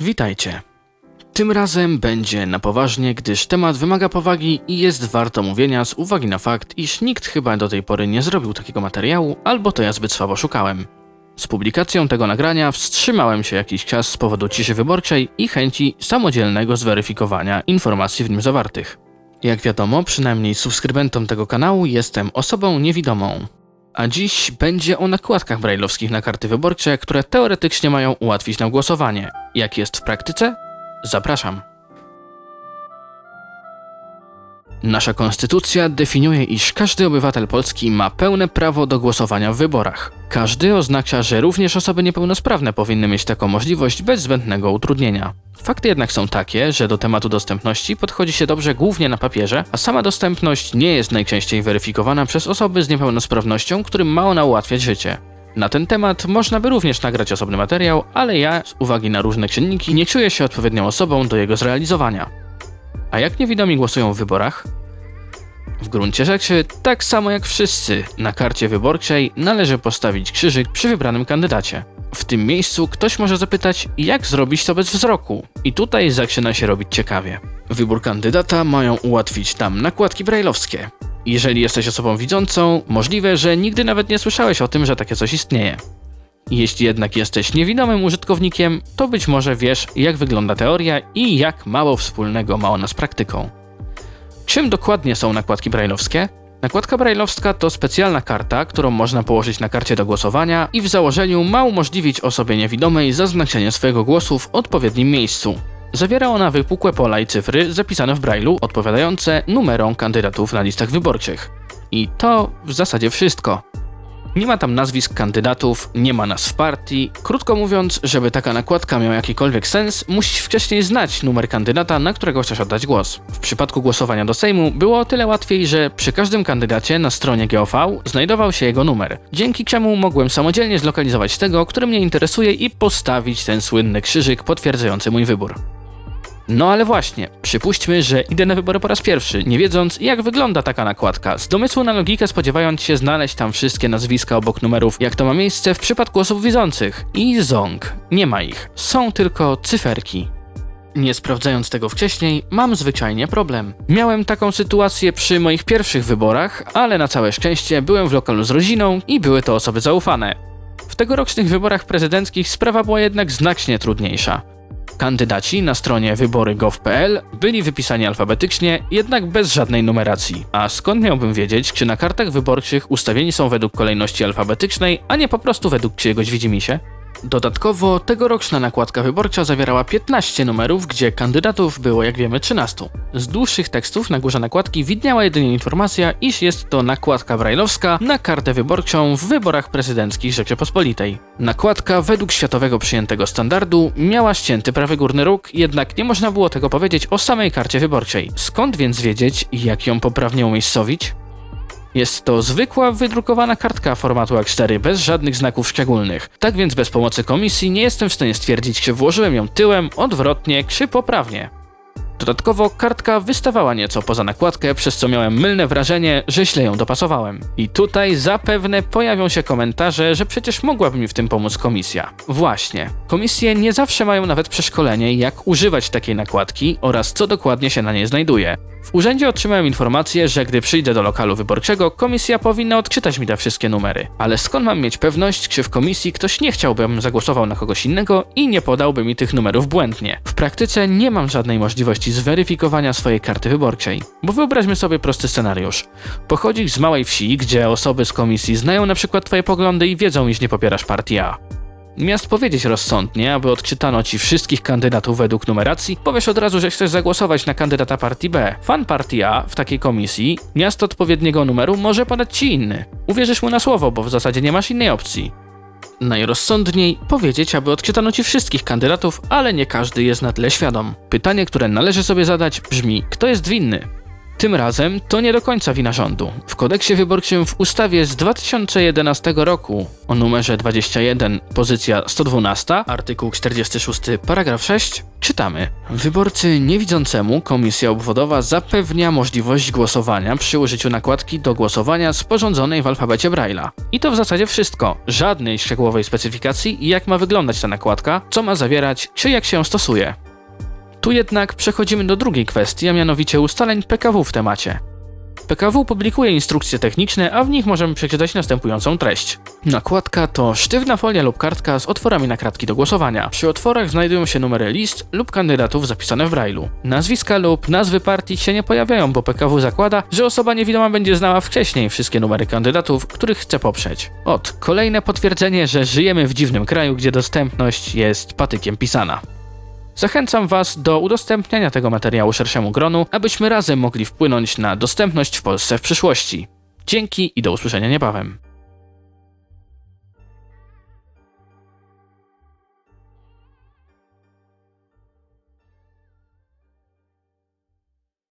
Witajcie. Tym razem będzie na poważnie, gdyż temat wymaga powagi i jest wart omówienia z uwagi na fakt, iż nikt chyba do tej pory nie zrobił takiego materiału, albo to ja zbyt słabo szukałem. Z publikacją tego nagrania wstrzymałem się jakiś czas z powodu ciszy wyborczej i chęci samodzielnego zweryfikowania informacji w nim zawartych. Jak wiadomo, przynajmniej subskrybentom tego kanału jestem osobą niewidomą. A dziś będzie o nakładkach brajlowskich na karty wyborcze, które teoretycznie mają ułatwić nam głosowanie. Jak jest w praktyce? Zapraszam. Nasza konstytucja definiuje, iż każdy obywatel Polski ma pełne prawo do głosowania w wyborach. Każdy oznacza, że również osoby niepełnosprawne powinny mieć taką możliwość bez zbędnego utrudnienia. Fakty jednak są takie, że do tematu dostępności podchodzi się dobrze głównie na papierze, a sama dostępność nie jest najczęściej weryfikowana przez osoby z niepełnosprawnością, którym ma ona ułatwiać życie. Na ten temat można by również nagrać osobny materiał, ale ja, z uwagi na różne czynniki, nie czuję się odpowiednią osobą do jego zrealizowania. A jak niewidomi głosują w wyborach? W gruncie rzeczy, tak samo jak wszyscy, na karcie wyborczej należy postawić krzyżyk przy wybranym kandydacie. W tym miejscu ktoś może zapytać, jak zrobić to bez wzroku? I tutaj zaczyna się robić ciekawie. Wybór kandydata mają ułatwić tam nakładki brajlowskie. Jeżeli jesteś osobą widzącą, możliwe, że nigdy nawet nie słyszałeś o tym, że takie coś istnieje. Jeśli jednak jesteś niewidomym użytkownikiem, to być może wiesz, jak wygląda teoria i jak mało wspólnego ma ona z praktyką. Czym dokładnie są nakładki brajlowskie? Nakładka brajlowska to specjalna karta, którą można położyć na karcie do głosowania i w założeniu ma umożliwić osobie niewidomej zaznaczenie swojego głosu w odpowiednim miejscu. Zawiera ona wypukłe pola i cyfry zapisane w brajlu, odpowiadające numerom kandydatów na listach wyborczych. I to w zasadzie wszystko. Nie ma tam nazwisk kandydatów, nie ma nazw partii. Krótko mówiąc, żeby taka nakładka miała jakikolwiek sens, musisz wcześniej znać numer kandydata, na którego chcesz oddać głos. W przypadku głosowania do Sejmu było o tyle łatwiej, że przy każdym kandydacie na stronie GOV znajdował się jego numer, dzięki czemu mogłem samodzielnie zlokalizować tego, który mnie interesuje i postawić ten słynny krzyżyk potwierdzający mój wybór. No ale właśnie, przypuśćmy, że idę na wybory po raz pierwszy, nie wiedząc jak wygląda taka nakładka, z domysłu na logikę spodziewając się znaleźć tam wszystkie nazwiska obok numerów, jak to ma miejsce w przypadku osób widzących. I ząg, nie ma ich, są tylko cyferki. Nie sprawdzając tego wcześniej, mam zwyczajnie problem. Miałem taką sytuację przy moich pierwszych wyborach, ale na całe szczęście byłem w lokalu z rodziną i były to osoby zaufane. W tegorocznych wyborach prezydenckich sprawa była jednak znacznie trudniejsza. Kandydaci na stronie wybory.gov.pl byli wypisani alfabetycznie, jednak bez żadnej numeracji. A skąd miałbym wiedzieć, czy na kartach wyborczych ustawieni są według kolejności alfabetycznej, a nie po prostu według czyjegoś widzimisię? Dodatkowo tegoroczna nakładka wyborcza zawierała 15 numerów, gdzie kandydatów było jak wiemy 13. Z dłuższych tekstów na górze nakładki widniała jedynie informacja, iż jest to nakładka brajlowska na kartę wyborczą w wyborach prezydenckich Rzeczypospolitej. Nakładka według światowego przyjętego standardu miała ścięty prawy górny róg, jednak nie można było tego powiedzieć o samej karcie wyborczej. Skąd więc wiedzieć, jak ją poprawnie umiejscowić? Jest to zwykła, wydrukowana kartka formatu A4 bez żadnych znaków szczególnych. Tak więc bez pomocy komisji nie jestem w stanie stwierdzić, czy włożyłem ją tyłem, odwrotnie, czy poprawnie. Dodatkowo kartka wystawała nieco poza nakładkę, przez co miałem mylne wrażenie, że źle ją dopasowałem. I tutaj zapewne pojawią się komentarze, że przecież mogłaby mi w tym pomóc komisja. Właśnie. Komisje nie zawsze mają nawet przeszkolenie, jak używać takiej nakładki oraz co dokładnie się na niej znajduje. W urzędzie otrzymałem informację, że gdy przyjdę do lokalu wyborczego, komisja powinna odczytać mi te wszystkie numery. Ale skąd mam mieć pewność, czy w komisji ktoś nie chciałby, zagłosował na kogoś innego i nie podałby mi tych numerów błędnie? W praktyce nie mam żadnej możliwości zweryfikowania swojej karty wyborczej. Bo wyobraźmy sobie prosty scenariusz. Pochodzisz z małej wsi, gdzie osoby z komisji znają na przykład twoje poglądy i wiedzą, iż nie popierasz partii A. Miast powiedzieć rozsądnie, aby odczytano ci wszystkich kandydatów według numeracji, powiesz od razu, że chcesz zagłosować na kandydata partii B. Fan partii A w takiej komisji, miasto odpowiedniego numeru może podać ci inny. Uwierzysz mu na słowo, bo w zasadzie nie masz innej opcji. Najrozsądniej powiedzieć, aby odczytano ci wszystkich kandydatów, ale nie każdy jest na tyle świadom. Pytanie, które należy sobie zadać, brzmi: kto jest winny? Tym razem to nie do końca wina rządu. W kodeksie wyborczym w ustawie z 2011 roku o numerze 21, pozycja 112, artykuł 46, paragraf 6 czytamy: Wyborcy niewidzącemu komisja obwodowa zapewnia możliwość głosowania przy użyciu nakładki do głosowania sporządzonej w alfabecie Braille'a. I to w zasadzie wszystko. Żadnej szczegółowej specyfikacji, jak ma wyglądać ta nakładka, co ma zawierać, czy jak się ją stosuje. Tu jednak przechodzimy do drugiej kwestii, a mianowicie ustaleń PKW w temacie. PKW publikuje instrukcje techniczne, a w nich możemy przeczytać następującą treść. Nakładka to sztywna folia lub kartka z otworami na kratki do głosowania. Przy otworach znajdują się numery list lub kandydatów zapisane w brailu. Nazwiska lub nazwy partii się nie pojawiają, bo PKW zakłada, że osoba niewidoma będzie znała wcześniej wszystkie numery kandydatów, których chce poprzeć. Ot, kolejne potwierdzenie, że żyjemy w dziwnym kraju, gdzie dostępność jest patykiem pisana. Zachęcam Was do udostępniania tego materiału szerszemu gronu, abyśmy razem mogli wpłynąć na dostępność w Polsce w przyszłości. Dzięki i do usłyszenia niebawem.